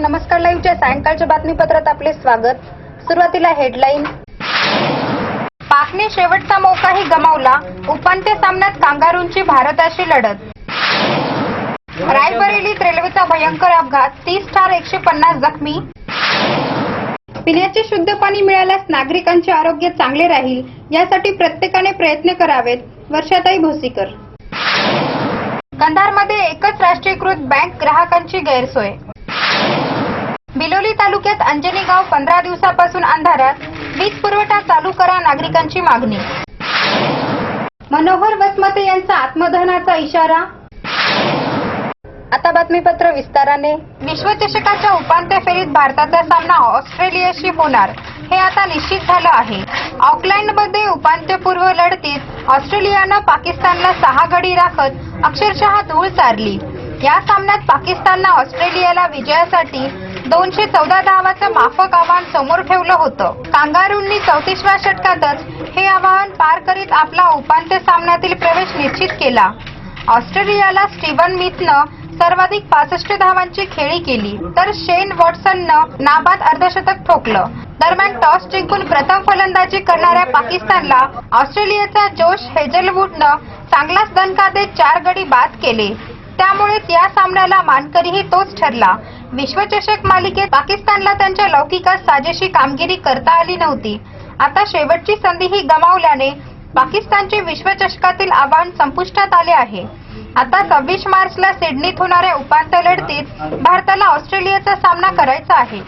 नमस्कार लाईव्हच्या सायंकाळच्या बातमीपत्रात आपले स्वागत. सुरुवातीला हेडलाईन पाकने शेवटचा मौकाही गमावला. उपांत्य सामन्यात कांगारूंची भारताशी लढत. रायबरेलीत रेल्वेचा भयंकर अपघात. तीस ठार एकशे पन्नास जखमी. पिण्याचे शुद्ध पाणी मिळाल्यास नागरिकांचे आरोग्य चांगले राहील यासाठी प्रत्येकाने प्रयत्न करावेत वर्षाताई भोसीकर. कंधारमध्ये एकच राष्ट्रीयकृत बँक ग्राहकांची गैरसोय. बिलोली तालुक्यात अंजनी गाव पंधरा दिवसापासून अंधारात वीज पुरवठा चालू करा नागरिकांची मागणी. मनोहर बसमते यांचा आत्मदहनाचा इशारा. आता बातमीपत्र विस्ताराने. विश्वचषकाच्या उपांत्य फेरीत भारताचा सामना ऑस्ट्रेलियाशी होणार. हे आता निश्चित झालं आहे. ऑकलँडमध्ये उपांत्यपूर्व लढतीत ऑस्ट्रेलियानं पाकिस्तानला सहा गडी राखत अक्षरशः धूळ चारली. या सामन्यात पाकिस्ताननं ऑस्ट्रेलियाला विजयासाठी दोनशे चौदा धावाचं माफक आव्हान समोर ठेवलं होतं. कांगारूंनी चौतीसव्या षटकातच हे आव्हान पार करीत आपला उपांत्य सामन्यातील प्रवेश निश्चित केला. ऑस्ट्रेलियाला स्टीव्हन मिथनं सर्वाधिक पासष्ट धावांची खेळी केली तर शेन वॉटसननं नाबाद अर्धशतक ठोकलं. दरम्यान टॉस जिंकून प्रथम फलंदाजी करणाऱ्या पाकिस्तानला ऑस्ट्रेलियाचा जोश हेजलवूडनं चांगलाच दणका देत चार गडी बाद केले. त्यामुळेच या सामन्याला मानकरीही तोच ठरला. विश्वचषक मालिकेत पाकिस्तानला त्यांच्या लौकिकात साजेशी कामगिरी करता आली नव्हती. आता शेवटची संधी ही गमावल्याने पाकिस्तानचे विश्वचषकातील आव्हान संपुष्टात आले आहे. आता सव्वीस मार्चला सिडनीत होणाऱ्या उपांत्य लढतीत भारताला ऑस्ट्रेलियाचा सामना करायचा आहे.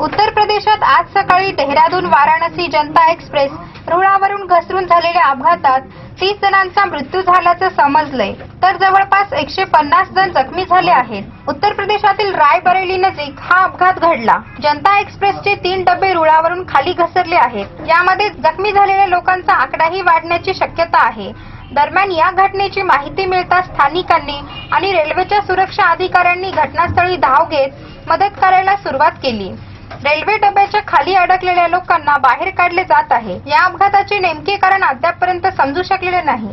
उत्तर प्रदेशात आज सकाळी डेहराडून वाराणसी जनता एक्सप्रेस रुळावरून घसरून झालेल्या अपघातात तीस जणांचा मृत्यू झाल्याचं समजलंय. तर जवळपास एकशे पन्नास जण जखमी झाले आहेत. उत्तर प्रदेशातील रायबरेली नजीक हा अपघात घडला. जनता एक्सप्रेसचे तीन डबे रुळावरून खाली घसरले आहेत. यामध्ये जखमी झालेल्या लोकांचा आकडाही वाढण्याची शक्यता आहे. दरम्यान या घटनेची माहिती मिळताच स्थानिकांनी आणि रेल्वेच्या सुरक्षा अधिकाऱ्यांनी घटनास्थळी धाव घेत मदत करायला सुरुवात केली. रेल्वे डब्याच्या खाली अडकलेल्या लोकांना बाहेर काढले जात आहे. या अपघाताचे नेमके कारण अद्यापपर्यंत समजू शकलेले नाही.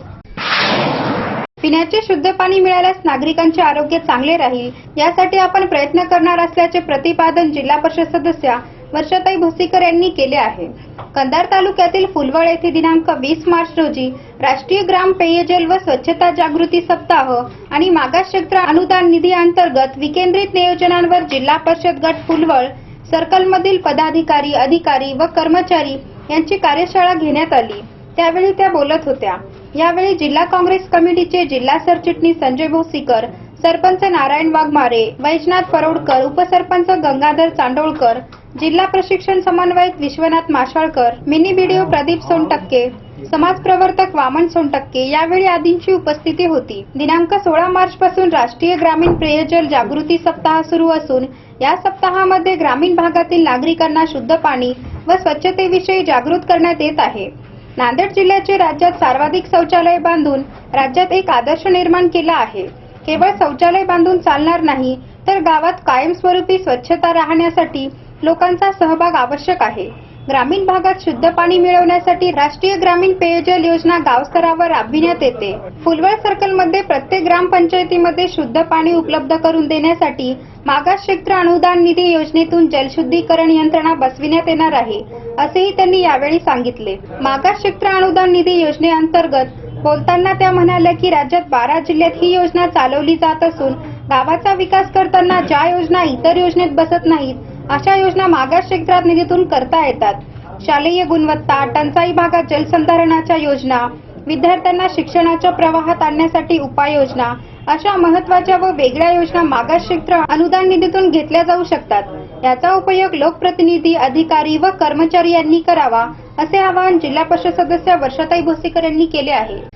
पिण्याचे शुद्ध पाणी मिळाल्यास नागरिकांचे आरोग्य चांगले राहील यासाठी आपण प्रयत्न करणार असल्याचे प्रतिपादन जिल्हा परिषद सदस्या वर्षाताई भोसीकर यांनी केले आहे. कंधार तालुक्यातील फुलवळ येथे दिनांक वीस मार्च रोजी राष्ट्रीय ग्राम पेयजल व स्वच्छता जागृती सप्ताह आणि मागास क्षेत्र अनुदान निधी अंतर्गत विकेंद्रित नियोजनांवर जिल्हा परिषद गट फुलवळ सर्कलमधील पदाधिकारी अधिकारी व कर्मचारी यांची कार्यशाळा घेण्यात आली. त्यावेळी त्या बोलत होत्या. यावेळी जिल्हा काँग्रेस कमिटीचे जिल्हा सरचिटणीस संजय भोसीकर सरपंच नारायण वाघमारे वैजनाथ परोडकर उपसरपंच गंगाधर चांडोळकर जिल्हा प्रशिक्षण समन्वयक विश्वनाथ माशाळकर मिनी बीडीओ प्रदीप सोनटक्के समाजप्रवर्तक वामन सोनटक्के यावेळी आदींची उपस्थिती होती. दिनांक सोळा मार्च पासून राष्ट्रीय ग्रामीण पेयजल जागृती सप्ताह सुरू असून या सप्ताहामध्ये ग्रामीण भागातील नागरिकांना शुद्ध पाणी व स्वच्छतेविषयी जागृत करण्यात येत आहे. नांदेड जिल्ह्याचे राज्यात सर्वाधिक शौचालय बांधून राज्यात एक आदर्श निर्माण केला आहे. केवळ शौचालय बांधून चालणार नाही तर गावात कायमस्वरूपी स्वच्छता राहण्यासाठी लोकांचा सहभाग आवश्यक आहे. ग्रामीण भागात शुद्ध पाणी मिळवण्यासाठी राष्ट्रीय ग्रामीण पेयजल योजना गावस्तरावर राबविण्यात येते. फुलवळ सर्कलमध्ये प्रत्येक ग्रामपंचायतीमध्ये शुद्ध पाणी उपलब्ध करून देण्यासाठी मागास क्षेत्र अनुदान निधी योजनेतून जलशुद्धीकरण यंत्रणा बसविण्यात येणार आहे असेही त्यांनी यावेळी सांगितले. मागास क्षेत्र अनुदान निधी योजनेअंतर्गत बोलताना त्या म्हणाल्या की राज्यात बारा जिल्ह्यात ही योजना चालवली जात असून गावाचा विकास करताना ज्या योजना इतर योजनेत बसत नाहीत अशा योजना मागास क्षेत्रात निधीतून करता येतात. शालेय गुणवत्ता टंचाई भागात जलसंधारणाच्या योजना विद्यार्थ्यांना शिक्षणाच्या प्रवाहात आणण्यासाठी उपाययोजना अशा महत्त्वाच्या व वेगळ्या योजना मागास क्षेत्र अनुदान निधीतून घेतल्या जाऊ शकतात. याचा उपयोग लोकप्रतिनिधी अधिकारी व कर्मचारी यांनी करावा असे आवाहन जिल्हा परिषद सदस्य वर्षाताई भोसेकर यांनी केले आहे.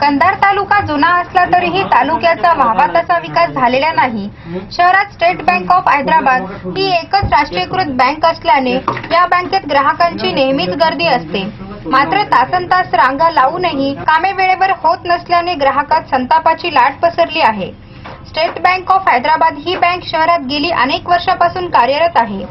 कंधार तालुका जुना असला तरीही तालुक्याचा व्हावा तसा विकास झालेला नाही. शहरात स्टेट बँक ऑफ हैदराबाद ही एकच राष्ट्रीयकृत बँक असल्याने या बँकेत ग्राहकांची नेहमीच गर्दी असते. मात्र तासन तास रांगा लावूनही कामे वेळेवर होत नसल्याने ग्राहकात संतापाची लाट पसरली आहे. स्टेट बँक ऑफ हैदराबाद ही बँक शहरात गेली अनेक वर्षापासून कार्यरत आहे.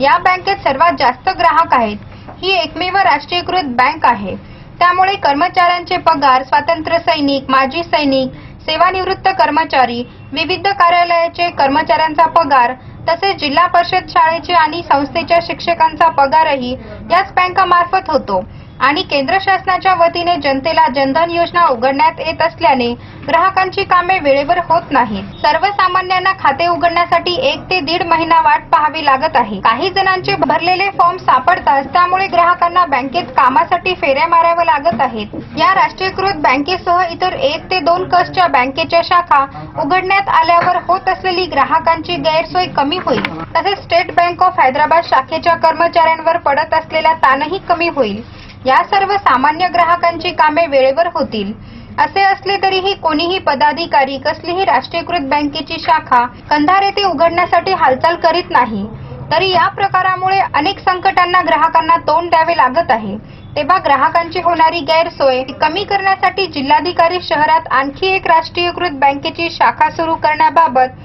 या बँकेत सर्वात जास्त ग्राहक आहेत. ही एकमेव राष्ट्रीयकृत बँक आहे. त्यामुळे कर्मचाऱ्यांचे पगार स्वातंत्र्य सैनिक माजी सैनिक सेवानिवृत्त कर्मचारी विविध कार्यालयाचे कर्मचाऱ्यांचा पगार तसेच जिल्हा परिषद शाळेचे आणि संस्थेच्या शिक्षकांचा पगारही याच बँकामार्फत होतो. आणि केंद्र शासनाच्या वतीने जनतेला जनधन योजना उघडण्यात येत असल्याने ग्राहकांची कामे वेळेवर होत नाहीत. सर्वसामान्यांना खाते उघडण्यासाठी एक ते दीड महिना वाट पाहावी लागत आहे. काही जणांचे भरलेले फॉर्म सापडतात त्यामुळे ग्राहकांना बँकेत कामासाठी फेऱ्या माराव्या लागत आहेत. या राष्ट्रीयकृत बँकेसह इतर एक ते दोन कसच्या बँकेच्या शाखा उघडण्यात आल्यावर होत असलेली ग्राहकांची गैरसोय कमी होईल. तसेच स्टेट बँक ऑफ हैदराबाद शाखेच्या कर्मचाऱ्यांवर पडत असलेला ताणही कमी होईल. या सर्व सामान्य ग्राहकांची कामे वेळेवर होतील. असे असले तरीही कोणीही पदाधिकारी कसलीही राष्ट्रीयकृत बँकेची शाखा कंधार येथे उघडण्यासाठी हालचाल करीत नाही. तरी या प्रकारामुळे अनेक संकटांना ग्राहकांना तोंड द्यावे लागत आहे. तेव्हा ग्राहकांची होणारी गैरसोय कमी करण्यासाठी जिल्हाधिकारी शहरात आणखी एक राष्ट्रीयकृत बँकेची शाखा सुरू करण्याबाबत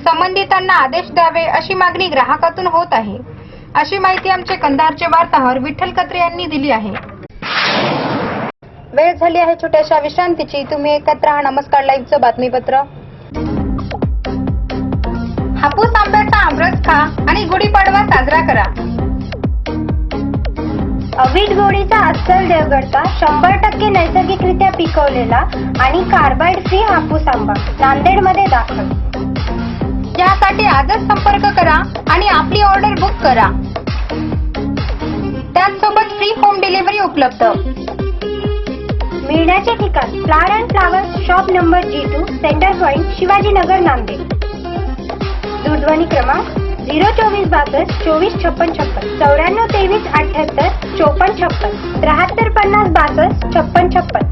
संबंधितांना आदेश द्यावे अशी मागणी ग्राहकातून होत आहे. अशी माहिती आमचे कंधारचे वार्ताहर विठ्ठल कत्रे यांनी दिली आहे. वेळ झाली आहे छोट्याशा विश्रांतीची. तुम्ही एकत्र हा नमस्कार लाईव्हचं बातमीपत्र. हापूस आंब्याचा आमरस खा आणि गुढीपाडवा साजरा करा. अवीट गोडीचा अस्सल देवगडचा शंभर टक्के नैसर्गिकरित्या पिकवलेला आणि कार्बाइड फ्री हापूस आंबा नांदेडमध्ये दाखल. यासाठी आजच संपर्क करा आणि आपली ऑर्डर बुक करा. त्याचसोबत फ्री होम डिलिव्हरी उपलब्ध. मिळण्याचे ठिकाण flower and flowers shop number G two centre point Shivajinagar Nanded. दूरध्वनी क्रमांक झिरो चोवीस बासष्ट चोवीस छप्पन छप्पन चौऱ्याण्णव तेवीस अठ्याहत्तर चोपन्न छप्पन त्र्याहत्तर पन्नास बासष्ट छप्पन छप्पन.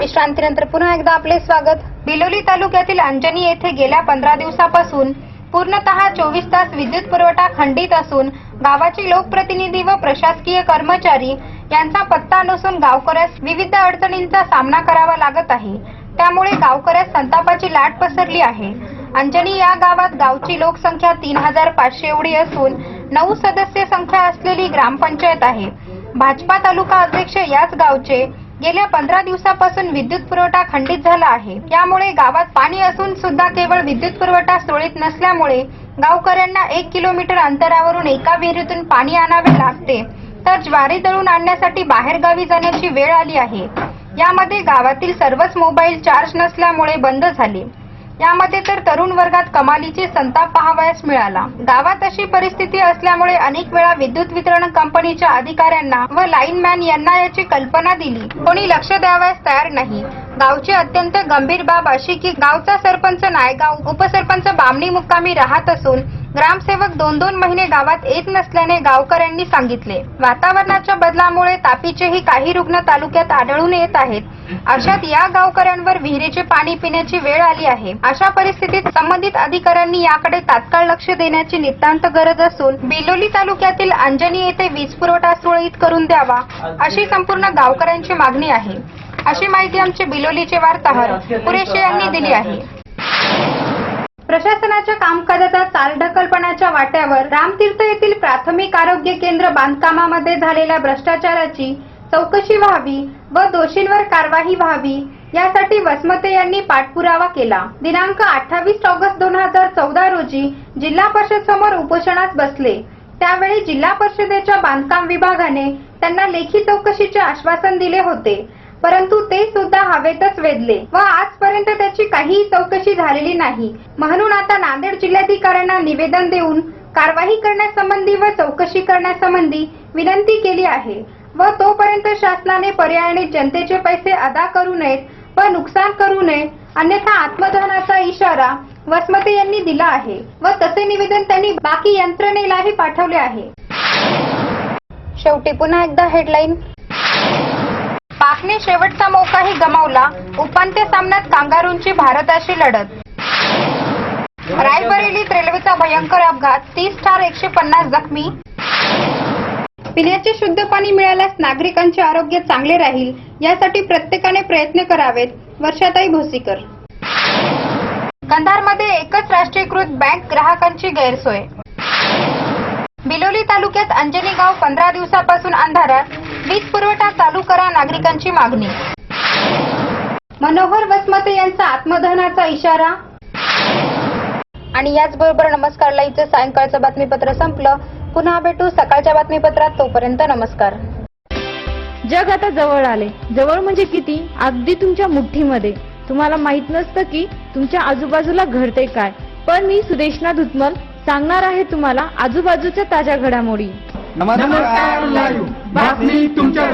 विश्रांतीनंतर पुन्हा एकदा आपले स्वागत. बिलोली तालुक्यातील अंजनी येथे गेल्या पंधरा दिवसापासून पूर्णतः चोवीस तास विद्युत पुरवठा खंडित असून गावाचे लोकप्रतिनिधी व प्रशासकीय कर्मचारी यांचा पत्ता नसून गावकऱ्यास विविध अडचणींचा सामना करावा लागत आहे. त्यामुळे गावकऱ्यास संतापाची लाट पसरली आहे. अंजनी या गावात गावची लोकसंख्या तीन हजार पाचशे एवढी असून नऊ सदस्य संख्या असलेली ग्रामपंचायत आहे. भाजपा तालुका अध्यक्ष याच गावचे गेल्या पंधरा दिवसापासून विद्युत पुरवठा खंडित झाला आहे. यामुळे गावात पाणी असून सुद्धा केवळ विद्युत पुरवठा सुरळीत नसल्यामुळे गावकऱ्यांना एक किलोमीटर अंतरावरून एका विहिरीतून पाणी आणावे लागते. तर ज्वारी दळून आणण्यासाठी बाहेरगावी जाण्याची वेळ आली आहे. यामध्ये गावातील सर्वच मोबाईल चार्ज नसल्यामुळे बंद झाले. यामध्ये तर तरुण वर्गात कमालीचे संताप पाहावयास मिळाला. गावात अशी परिस्थिती असल्यामुळे अनेक वेळा विद्युत वितरण कंपनीच्या अधिकाऱ्यांना व लाईनमॅन यांना याची कल्पना दिली. कोणी लक्ष द्यावयास तयार नाही. गावची अत्यंत गंभीर बाब अशी की गावचा सरपंच नायगाव उपसरपंच बामणी मुक्कामी राहत असून ग्रामसेवक दोन दोन महिने गावात येत नसल्याने गावकऱ्यांनी सांगितले. वातावरणाच्या बदलामुळे तापीचेही काही रुग्ण तालुक्यात आढळून येत आहेत. अशात या गावकऱ्यांवर विहिरीचे पाणी पिण्याची वेळ आली आहे. अशा परिस्थितीत संबंधित अधिकाऱ्यांनी याकडे तात्काळ लक्ष देण्याची नितांत गरज असून बिलोली तालुक्यातील अंजनी येथे वीज पुरवठा सुरळीत करून द्यावा अशी संपूर्ण गावकऱ्यांची मागणी आहे. अशी माहिती आमचे बिलोलीचे वार्ताहर पुरेशे यांनी दिली आहे. प्रशासनाच्या कामकाजाचा चालढकलपणाच्या वाट्यावर रामतीर्थ येथील प्राथमिक आरोग्य केंद्र बांधकामामध्ये झालेल्या भ्रष्टाचाराची चौकशी व्हावी व दोषींवर कारवाई व्हावी यासाठी वसमते यांनी पाठपुरावा केला. दिनांक अठ्ठावीस ऑगस्ट दोन हजार चौदा रोजी जिल्हा परिषद समोर उपोषणात बसले. त्यावेळी जिल्हा परिषदेच्या बांधकाम विभागाने त्यांना लेखी चौकशीचे आश्वासन दिले होते. परंतु ते सुद्धा हवेतच वेधले व आजपर्यंत त्याची काहीही चौकशी झालेली नाही. म्हणून आता नांदेड जिल्हाधिकाऱ्यांना निवेदन देऊन कारवाई करण्यासंबंधी व चौकशी करण्यासंबंधी विनंती केली आहे व तोपर्यंत शासनाने पर्यायाने जनतेचे पैसे अदा करू नयेत व नुकसान करू नये अन्यथा आत्मदहनाचा इशारा वसमते यांनी दिला आहे व तसे निवेदन त्यांनी बाकी यंत्रणेलाही पाठवले आहे. शेवटी पुन्हा एकदा हेडलाईन पाकने शेवटचा मौकाही गमावला. उपांत्य सामन्यात कांगारूंची भारताशी लढत. रायबरेलीत रेल्वेचा भयंकर अपघात. तीस ठार एकशे पन्नास जखमी. पिण्याचे शुद्ध पाणी मिळाल्यास नागरिकांचे आरोग्य चांगले राहील यासाठी प्रत्येकाने प्रयत्न करावेत वर्षाताई भोसीकर. कंधारमध्ये एकच राष्ट्रीयकृत बँक ग्राहकांची गैरसोय. बिलोली तालुक्यात अंजनी गाव पंधरा दिवसापासून अंधारात वीज पुरवठा चालू करा नागरिकांची मागणी. मनोहर वसमते यांचा आत्मदहनाचा इशारा. आणि याचबरोबर नमस्कार लाईव्हचं सायंकाळचं बातमीपत्र संपलं. पुन्हा भेटू सकाळच्या बातमीपत्रात. तोपर्यंत नमस्कार. जग आता जवळ आले. जवळ म्हणजे किती? अगदी तुमच्या मुठ्ठीमध्ये. तुम्हाला माहीत नसतं की तुमच्या आजूबाजूला घडते काय. पण मी सुदेशना धुतमल सांगणार आहे तुम्हाला आजूबाजूच्या ताज्या घडामोडी. नमस्कार लाईव्ह. बातमी तुमच्या